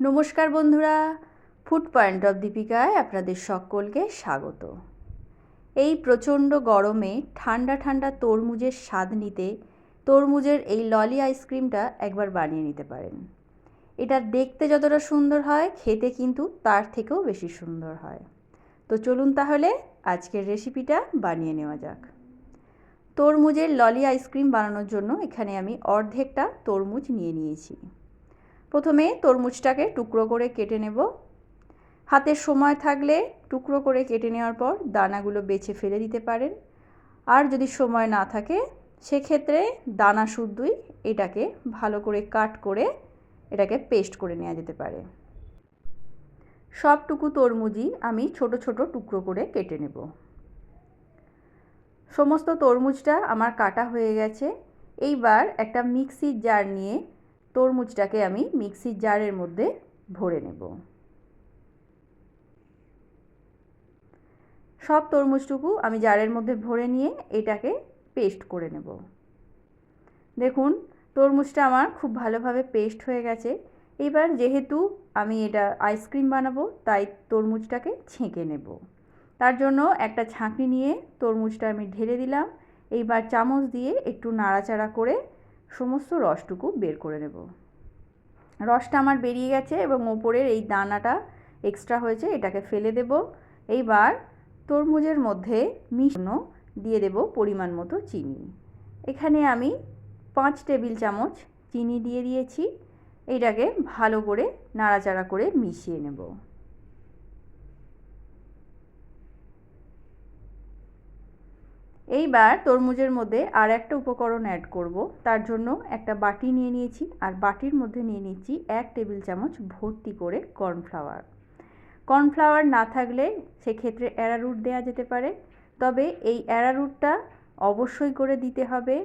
নমস্কার বন্ধুরা food point of দীপিকায় আপনাদের সকলকে স্বাগত। এই প্রচণ্ড গরমে ঠান্ডা ঠান্ডা তরমুজের স্বাদ নিতে তরমুজের এই ললি আইসক্রিমটা একবার বানিয়ে নিতে পারেন। এটা দেখতে যতটা সুন্দর হয়, খেতে কিন্তু তার থেকেও বেশি সুন্দর হয়। তো চলুন তাহলে আজকের রেসিপিটা বানিয়ে নেওয়া যাক। তরমুজের ললি আইসক্রিম বানানোর জন্য এখানে আমি অর্ধেকটা তরমুজ নিয়ে নিয়েছি। প্রথমে তরমুজটাকে টুকরো করে কেটে নেব। হাতের সময় থাকলে টুকরো করে কেটে নেওয়ার পর দানাগুলো বেছে ফেলে দিতে পারেন। আর যদি সময় না থাকে, সেক্ষেত্রে দানা শুদ্ধই এটাকে ভালো করে কাট করে এটাকে পেস্ট করে নেওয়া যেতে পারে। সবটুকু তরমুজই আমি ছোট ছোট টুকরো করে কেটে নেব। সমস্ত তরমুজটা আমার কাটা হয়ে গেছে। এইবার একটা মিক্সির জার নিয়ে তরমুজটাকে আমি মিক্সির জারের মধ্যে ভরে নেব। সব তরমুজটুকু আমি জারের মধ্যে ভরে নিয়ে এটাকে পেস্ট করে নেব। দেখুন, তরমুজটা আমার খুব ভালোভাবে পেস্ট হয়ে গেছে। এবার যেহেতু আমি এটা আইসক্রিম বানাবো, তাই তরমুজটাকে ছেঁকে নেব। তার জন্য একটা ছাঁকনি নিয়ে তরমুজটা আমি ঢেলে দিলাম। এইবার চামচ দিয়ে একটু নাড়াচাড়া করে সমস্ত রসটুকু বের করে নেব। রসটা আমার বেরিয়ে গেছে এবং ওপরের এই দানাটা এক্সট্রা হয়েছে, এটাকে ফেলে দেব। এইবার তরমুজের মধ্যে মিশনো দিয়ে দেব পরিমাণ মতো চিনি। এখানে আমি পাঁচ টেবিল চামচ চিনি দিয়ে দিয়েছি। এটাকে ভালো করে নাড়াচাড়া করে মিশিয়ে নেব। এইবার তরমুজের মধ্যে আর একটা উপকরণ অ্যাড করব। তার জন্য একটা বাটি নিয়ে নিয়েছি আর বাটির মধ্যে নিয়ে নিচ্ছি এক টেবিল চামচ ভর্তি করে কর্নফ্লাওয়ার। কর্নফ্লাওয়ার না থাকলে সেক্ষেত্রে অ্যারারুট দেওয়া যেতে পারে, তবে এই অ্যারারুটটা অবশ্যই করে দিতে হবে।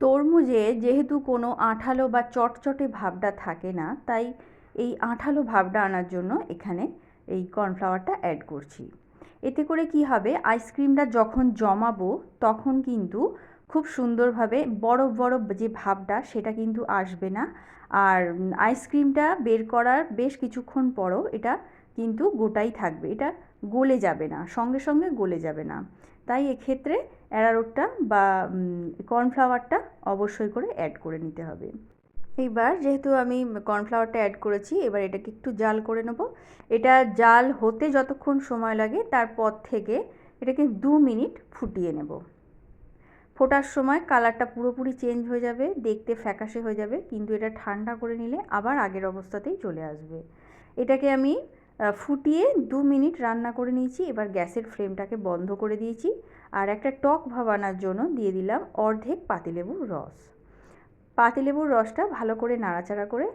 তরমুজে যেহেতু কোনো আঠালো বা চটচটে ভাবটা থাকে না, তাই এই আঠালো ভাবটা আনার জন্য এখানে এই কর্নফ্লাওয়ারটা অ্যাড করছি। এতে করে কি হবে? আইসক্রিমটা যখন জমাবো, তখন কিন্তু খুব সুন্দরভাবে বরফ বরফ যে ভাবটা, সেটা কিন্তু আসবে না। আর আইসক্রিমটা বের করার বেশ কিছুক্ষণ পরও এটা কিন্তু গোটাই থাকবে। এটা গলে যাবে না, সঙ্গে সঙ্গে গলে যাবে না। তাই এক্ষেত্রে অ্যারারোটটা বা কর্নফ্লাওয়ারটা অবশ্যই করে অ্যাড করে নিতে হবে। এইবার যেহেতু আমি কর্নফ্লাওয়ারটা অ্যাড করেছি, এবার এটাকে একটু জাল করে নেব। এটা জাল হতে যতক্ষণ সময় লাগে, তারপর থেকে এটাকে দু মিনিট ফুটিয়ে নেব। ফোটার সময় কালারটা পুরোপুরি চেঞ্জ হয়ে যাবে, দেখতে ফ্যাকাশে হয়ে যাবে, কিন্তু এটা ঠান্ডা করে নিলে আবার আগের অবস্থাতেই চলে আসবে। এটাকে আমি ফুটিয়ে দু মিনিট রান্না করে নিয়েছি, এবার গ্যাসের ফ্লেমটাকে বন্ধ করে দিয়েছি। আর একটা টক ভাব আনার জন্য দিয়ে দিলাম অর্ধেক পাতিলেবুর রস। পাতিলেবুর রসটা ভালো করে নাড়াচাড়া করে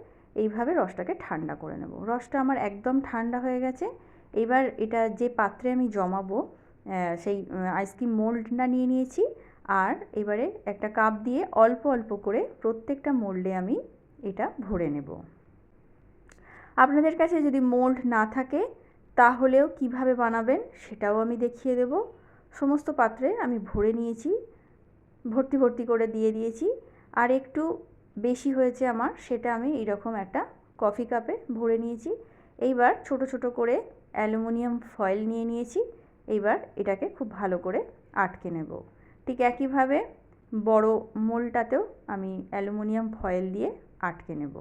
এইভাবে রসটাকে ঠান্ডা করে নেব। রসটা আমার একদম ঠান্ডা হয়ে গেছে। এবার এটা যে পাত্রে আমি জমাবো সেই আইসক্রিম মোল্ডটা নিয়ে নিয়েছি আর এবারে একটা কাপ দিয়ে অল্প অল্প করে প্রত্যেকটা মোল্ডে আমি এটা ভরে নেব। আপনাদের কাছে যদি মোল্ড না থাকে, তাহলেও কীভাবে বানাবেন সেটাও আমি দেখিয়ে দেব। সমস্ত পাত্রে আমি ভরে নিয়েছি, ভর্তি ভর্তি করে দিয়ে দিয়েছি। আর একটু বেশি হয়েছে আমার, সেটা আমি এরকম একটা কফি কাপে ভরে নিয়েছি। এইবার ছোট ছোট করে অ্যালুমিনিয়াম ফয়েল নিয়ে নিয়েছি। এইবার এটাকে খুব ভালো করে আটকে নেব। ঠিক একইভাবে বড় মোলটাতেও আমি অ্যালুমিনিয়াম ফয়েল দিয়ে আটকে নেব।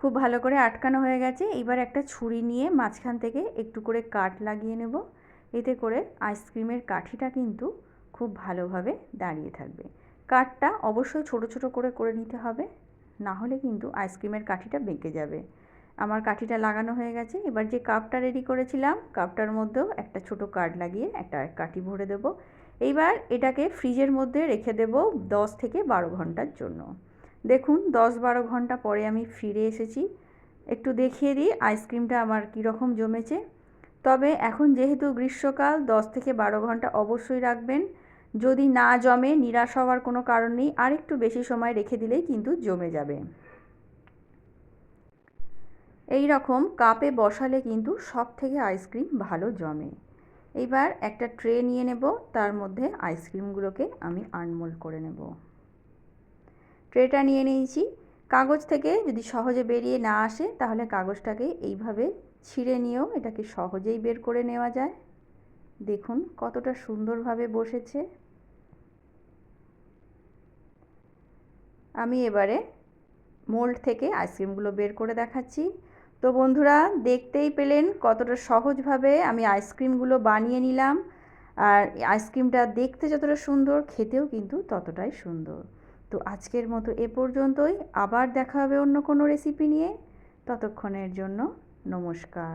খুব ভালো করে আটকানো হয়ে গেছে। এবার একটা ছুরি নিয়ে মাঝখান থেকে একটু করে কাঠ লাগিয়ে নেব। এতে করে আইসক্রিমের কাঠিটা কিন্তু খুব ভালোভাবে দাঁড়িয়ে থাকবে। কাঠটা অবশ্যই ছোট ছোট করে করে নিতে হবে, না হলে কিন্তু আইসক্রিমের কাঠিটা বেঁকে যাবে। আমার কাঠিটা লাগানো হয়ে গেছে। এবার যে কাপটা রেডি করেছিলাম, কাপটার মধ্যেও একটা ছোট কাঠ লাগিয়ে একটা কাঠি ভরে দেব। এইবার এটাকে ফ্রিজের মধ্যে রেখে দেব দশ থেকে বারো ঘণ্টার জন্য। দেখুন, দশ বারো ঘণ্টা পরে আমি ফিরে এসেছি। একটু দেখিয়ে দিই, আইসক্রিমটা আমার কীরকম জমেছে। তবে এখন যেহেতু গ্রীষ্মকাল, দশ থেকে বারো ঘণ্টা অবশ্যই রাখবেন। যদি না জমে, নিরাশ হওয়ার কোনো কারণ নেই। আর একটু বেশি সময় রেখে দিলেই কিন্তু জমে যাবে। এই রকম কাপে বসালে কিন্তু সব থেকে আইসক্রিম ভালো জমে। এইবার একটা ট্রে নিয়ে নেব, তার মধ্যে আইসক্রিমগুলোকে আমি আনমোল করে নেব। ট্রেটা নিয়ে নিয়েছি। কাগজ থেকে যদি সহজে বেরিয়ে না আসে, তাহলে কাগজটাকে এইভাবে ছিঁড়ে নিয়েও এটাকে সহজেই বের করে নেওয়া যায়। দেখুন কতটা সুন্দরভাবে বসেছে। আমি এবারে মোল্ড থেকে আইসক্রিমগুলো বের করে দেখাচ্ছি। তো বন্ধুরা, দেখতেই পেলেন কতটা সহজভাবে আমি আইসক্রিমগুলো বানিয়ে নিলাম। আর আইসক্রিমটা দেখতে যতটা সুন্দর, খেতেও কিন্তু ততটাই সুন্দর। তো আজকের মতো এ পর্যন্তই। আবার দেখা হবে অন্য কোনো রেসিপি নিয়ে। ততক্ষণের জন্য নমস্কার।